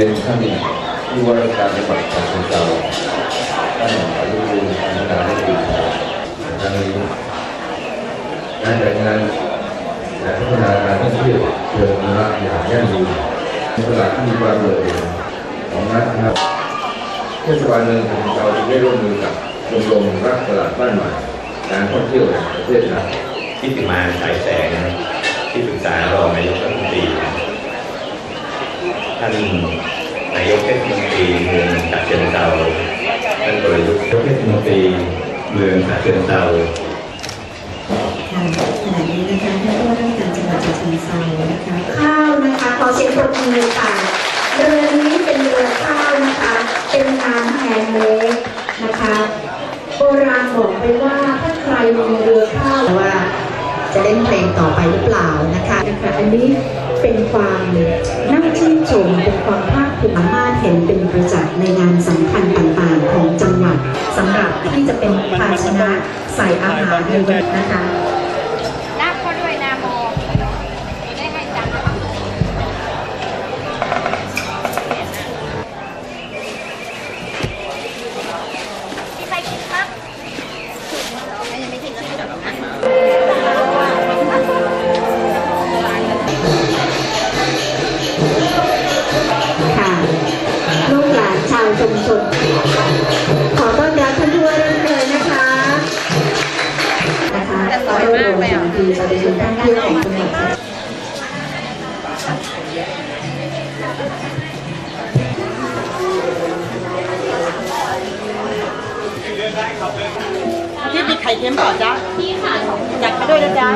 เป็นท่านผู้ว่าราชการจังหวัดฉะเชิงเทราท่านอนุกูลธรรมดาได้ดีทางนี้การจัดงานและพัฒนาการท่องเที่ยวเชิงอนุรักษ์อย่างยั่งยืนในตลาดที่มีความโดดเด่นของรัฐนะครับเทศบาลเมืองฉะเชิงเทราได้ร่วมมือกับชมรมรักตลาดบ้านใหม่การท่องเที่ยวแห่งประเทศไทยที่ถึงมาฉายแสงที่ปรึกษารองนายกร ท่านนายกเทศมนตรีเมืองฉะเชิงเทราท่านประยุทธ์นายกเทศมนตรีเมืองฉะเชิงเทราค่ะขณะนี้นะคะท่านผู้ว่าราชการจังหวัดฉะเชิงเทรานะคะข้าวนะคะขอเสียงปรบมือค่ะเรือนี้เป็นเรือข้าวนะคะ เป็นงานแฮนด์เมดนะคะโบราณบอกไปว่าถ้าใครมีเรือข้าวว่าจะเล่นเพลงต่อไปหรือเปล่านะคะนะคะ อันนี้เป็นความน่าชื่นชมเป็น ความภาคภูมิสามารถเห็นเป็นประจักษ์ในงานสำคัญต่างๆ ของจังหวัดสำหรับที่จะเป็นภาชนะใส่อาหารในวันนะคะานชาวชุมชนขอต้อนรับท่านผู้ว่าราชการนะคะนะคะขอรวมสวัสดีประชาชนท่องเที่ยวของจังหวัดฉะพี่มีไข่เค็มเปล่าจ๊ะพี่ค่ะอยากมาด้วยนะจ๊ะ